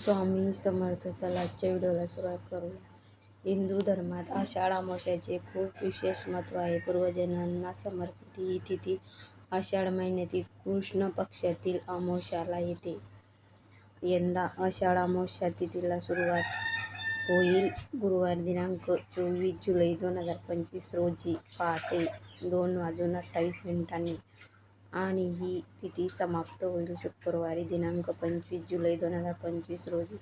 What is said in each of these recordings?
स्वामी समर्थ चला आजच्या व्हिडिओला सुरुवात करूया. हिंदू धर्मात आषाढ अमावस्याचे खूप विशेष महत्त्व आहे. पूर्वजनांना समर्पित ही तिथी आषाढ महिन्यातील कृष्ण पक्षातील अमावस्याला येते. यंदा आषाढ अमावस्या तिथीला सुरुवात होईल गुरुवार दिनांक चोवीस जुलै दोन हजार पंचवीस रोजी पहाटे दोन वाजून अठ्ठावीस मिनिटांनी. आणि ही तिथी समाप्त होईल शुक्रवारी दिनांक पंचवीस जुलै दोन हजार पंचवीस रोजी.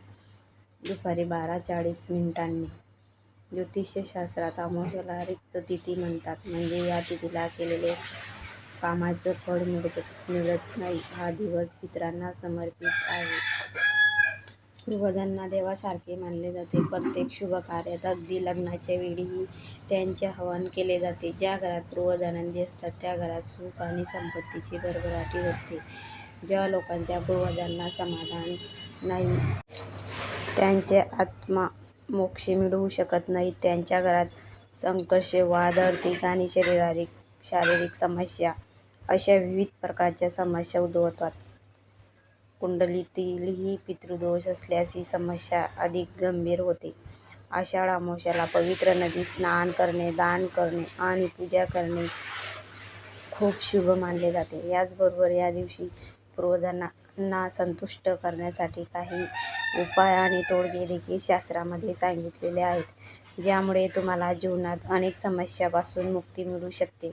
दुपारी बारा चाळीस मिनिटांनी. ज्योतिषशास्त्रात अमावस्याला रिक्त तिथी म्हणतात. म्हणजे या तिथीला केलेले कामाचं फळ मिळत मिळत नाही. हा दिवस इतरांना समर्पित आहे. पूर्वजांना देवासारखे मानले जाते. प्रत्येक शुभ कार्यात अगदी लग्नाच्या वेळीही त्यांचे हवन केले जाते. ज्या घरात पूर्वजानंदी असतात त्या घरात सुख आणि संपत्तीची भरभराटी होते. ज्या लोकांच्या पूर्वजांना समाधान नाही त्यांचे आत्मा मोक्ष मिळवू शकत नाहीत त्यांच्या घरात संकर्ष वाद आर्थिक आणि शरीरारिक शारीरिक समस्या अशा विविध प्रकारच्या समस्या उद्भवतात. कुंडलीतीलही पितृदोष असल्यास ही समस्या अधिक गंभीर होते. आषाढ अमावस्याला पवित्र नदी स्नान करणे दान करणे आणि पूजा करणे खूप शुभ मानले जाते. याचबरोबर या दिवशी पूर्वजांना संतुष्ट करण्यासाठी काही उपाय आणि तोडगे देखील शास्त्रामध्ये सांगितलेले आहेत ज्यामुळे तुम्हाला जीवनात अनेक समस्यापासून मुक्ती मिळू शकते.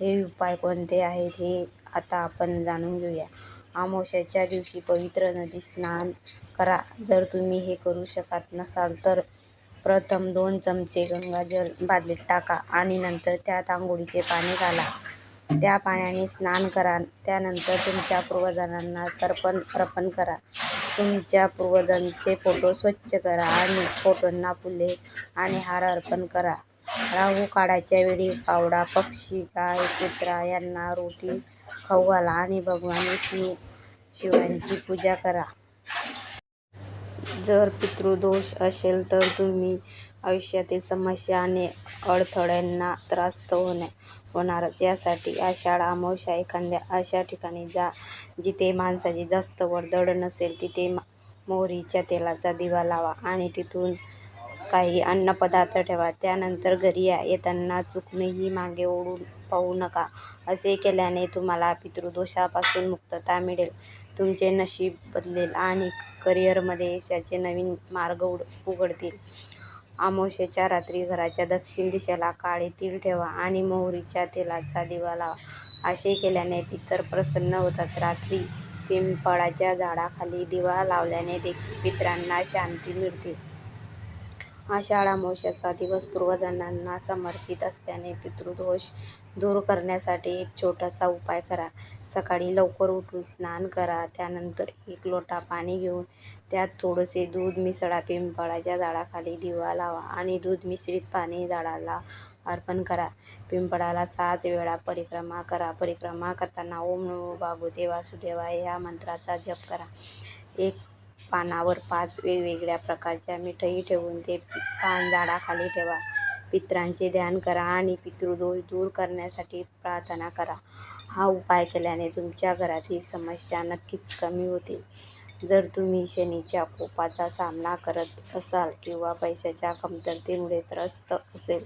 हे उपाय कोणते आहेत हे आता आपण जाणून घेऊया. अमावस्याच्या दिवशी पवित्र नदीत स्नान करा. जर तुम्ही हे करू शकत नसाल तर प्रथम दोन चमचे गंगाजल बादलीत टाका आणि नंतर त्यात आंघोळीचे पाणी घाला. त्या पाण्याने स्नान करा. त्यानंतर तुमच्या पूर्वजांना तर्पण अर्पण करा. तुमच्या पूर्वजांचे फोटो स्वच्छ करा आणि फोटोंना फुले आणि हार अर्पण करा. राहू काळाच्या वेळी कावडा पक्षी गाय कुत्रा यांना रोटी खाऊ घाला आणि भगवान शिव शिवांची पूजा करा. जर पितृदोष असेल तर तुम्ही आयुष्यातील समस्या आणि अडथळ्यांना त्रास्त होण्या होणारच. यासाठी आषाढ अमावस्या एखाद्या अशा ठिकाणी जा जिथे माणसाची जास्त वर्दळ नसेल तिथे मोहरीच्या तेलाचा दिवा लावा आणि तिथून काही अन्नपदार्थ ठेवा. त्यानंतर घरी या येताना चुकणेही मागे ओढून पाहू नका. असे केल्याने तुम्हाला पितृदोषापासून मुक्तता मिळेल. तुमचे नशीब बदलेल आणि करिअरमध्ये यशाचे नवीन मार्ग उड उघडतील. आमोशेच्या रात्री घराच्या दक्षिण दिशेला काळे तीळ ठेवा आणि मोहरीच्या तेलाचा दिवा लावा. असे केल्याने पितर प्रसन्न होतात. रात्री पिंपळाच्या झाडाखाली दिवा लावल्याने देखील पितरांना शांती मिळते. आषाढ अमावस्याचा दिवस पूर्वजांना समर्पित असल्याने पितृदोष दूर करण्यासाठी एक छोटासा उपाय करा. सकाळी लवकर उठून स्नान करा त्यानंतर एक लोटा पाणी घेऊन त्यात थोडेसे दूध मिसळा पिंपळाच्या झाडाखाली दिवा लावा आणि दूध मिश्रित पाणी झाडाला अर्पण करा. पिंपळाला सात वेळा परिक्रमा करा. परिक्रमा करताना ओम नमो भागवते वासुदेवाय या मंत्राचा जप करा. एक पानावर पाच वेगवेगळ्या प्रकारच्या मिठाई ठेवून ते पान झाडाखाली ठेवा. पितरांचे ध्यान करा आणि पितृदोष दूर करण्यासाठी प्रार्थना करा. हा उपाय केल्याने तुमच्या घरातील समस्या नक्कीच कमी होतील. जर तुम्ही शनीच्या कोपाचा सामना करत असाल किंवा पैशाच्या कमतरतेमुळे त्रस्त असेल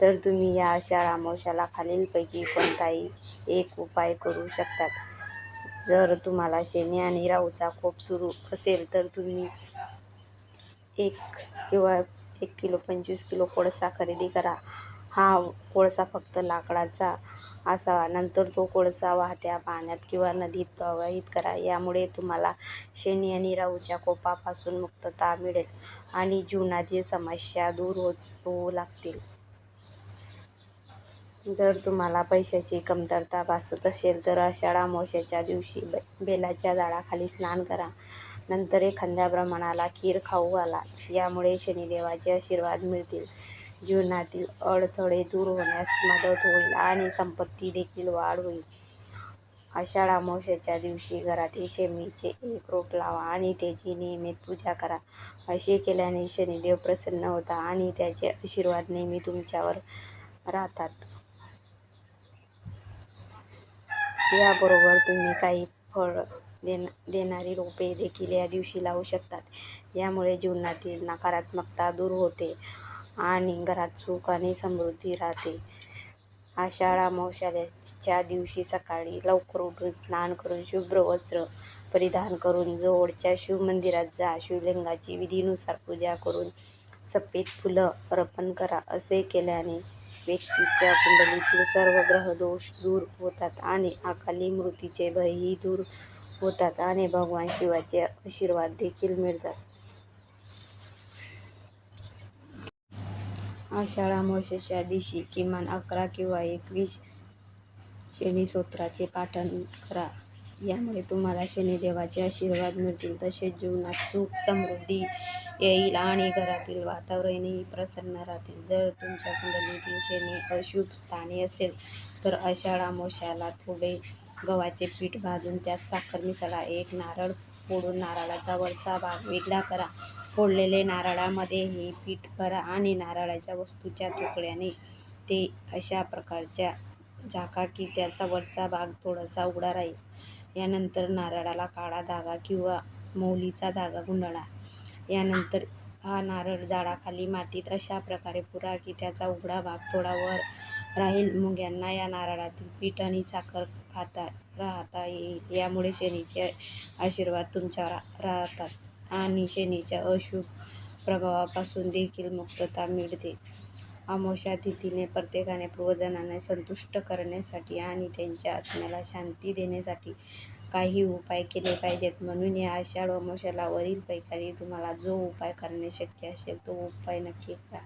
तर तुम्ही या अशा रामोशाला खालीलपैकी कोणताही एक उपाय करू शकतात. जर तुम्हाला शनी आणि राहूचा कोप सुरू असेल तर तुम्ही एक किंवा एक किलो पंचवीस किलो कोळसा खरेदी करा. हा कोळसा फक्त लाकडाचा असावा. नंतर तो कोळसा वाहत्या पाण्यात किंवा नदीत प्रवाहित करा. यामुळे तुम्हाला शनी आणि राहूच्या कोपापासून मुक्तता मिळेल आणि जीवनातील समस्या दूर होत होऊ लागतील. जर तुम्हाला पैशाची कमतरता भासत असेल तर आषाढ अमावस्येच्या दिवशी बे बेलाच्या झाडाखाली स्नान करा. नंतर एखाद्या ब्राह्मणाला खीर खाऊ घाला. यामुळे शनिदेवाचे आशीर्वाद मिळतील. जीवनातील अडथळे दूर होण्यास मदत होईल आणि संपत्ती देखील वाढ होईल. आषाढ अमावस्येच्या दिवशी घरातील शेमीचे एक रोप लावा आणि त्याची नियमित पूजा करा. असे केल्याने शनिदेव प्रसन्न होता आणि त्याचे आशीर्वाद नेहमी तुमच्यावर राहतात. याबरोबर तुम्ही काही फळ देणा देणारी रोपे देखील या दिवशी लावू शकतात यामुळे जीवनातील नकारात्मकता दूर होते आणि घरात सुख आणि समृद्धी राहते. आषाढ अमावास्येच्या दिवशी सकाळी लवकर उठून स्नान करून शुभ्र वस्त्र परिधान करून जवळच्या शिवमंदिरात जा. शिवलिंगाची विधीनुसार पूजा करून सफेद फुलं अर्पण करा. असे केल्याने व्यक्तीच्या कुंडलीतील सर्व ग्रहदोष दूर होतात आणि अकाली मृत्यूचे भयही दूर होतात आणि भगवान शिवाचे आशीर्वाद देखील मिळतात. आषाढ अमावास्येच्या दिवशी किमान अकरा किंवा एकवीस शनिस्तोत्राचे पाठन करा. यामुळे तुम्हाला शनिदेवाचे आशीर्वाद मिळतील. तसेच जीवनात सुख समृद्धी येईल आणि घरातील वातावरणही प्रसन्न राहतील. जर तुमच्या कुंडली शनी अशुभ स्थानी असेल तर आषाढ अमावास्येला थोडे गव्हाचे पीठ भाजून त्यात साखर मिसळा. एक नारळ फोडून नारळाचा वरचा भाग वेगळा करा. फोडलेले नारळामध्ये हे पीठ भरा आणि नारळाच्या वस्तूच्या तुकड्याने ते अशा प्रकारच्या झाका की त्याचा वरचा भाग थोडासा उघडा राहील. यानंतर नारळाला काळा धागा किंवा मौलीचा धागा गुंडाळा. यानंतर हा नारळ झाडाखाली मातीत अशा प्रकारे पुरा की त्याचा उघडा भाग थोडा वर राहील. मुंग्यांना या नारळातील पीठ आणि साखर खाता राहता येईल. यामुळे शनीचे आशीर्वाद तुमच्यावर राहतात आणि शनीच्या अशुभ प्रभावापासून देखील मुक्तता मिळते. अमोशा तिथीने प्रत्येकाने पूर्वजनांना संतुष्ट करण्यासाठी आणि त्यांच्या आत्म्याला शांती देण्यासाठी काही उपाय केले पाहिजेत. म्हणून या आषाढ अमावास्येला वरीलपैकी तुम्हाला जो उपाय करणे शक्य असेल तो उपाय नक्की करा.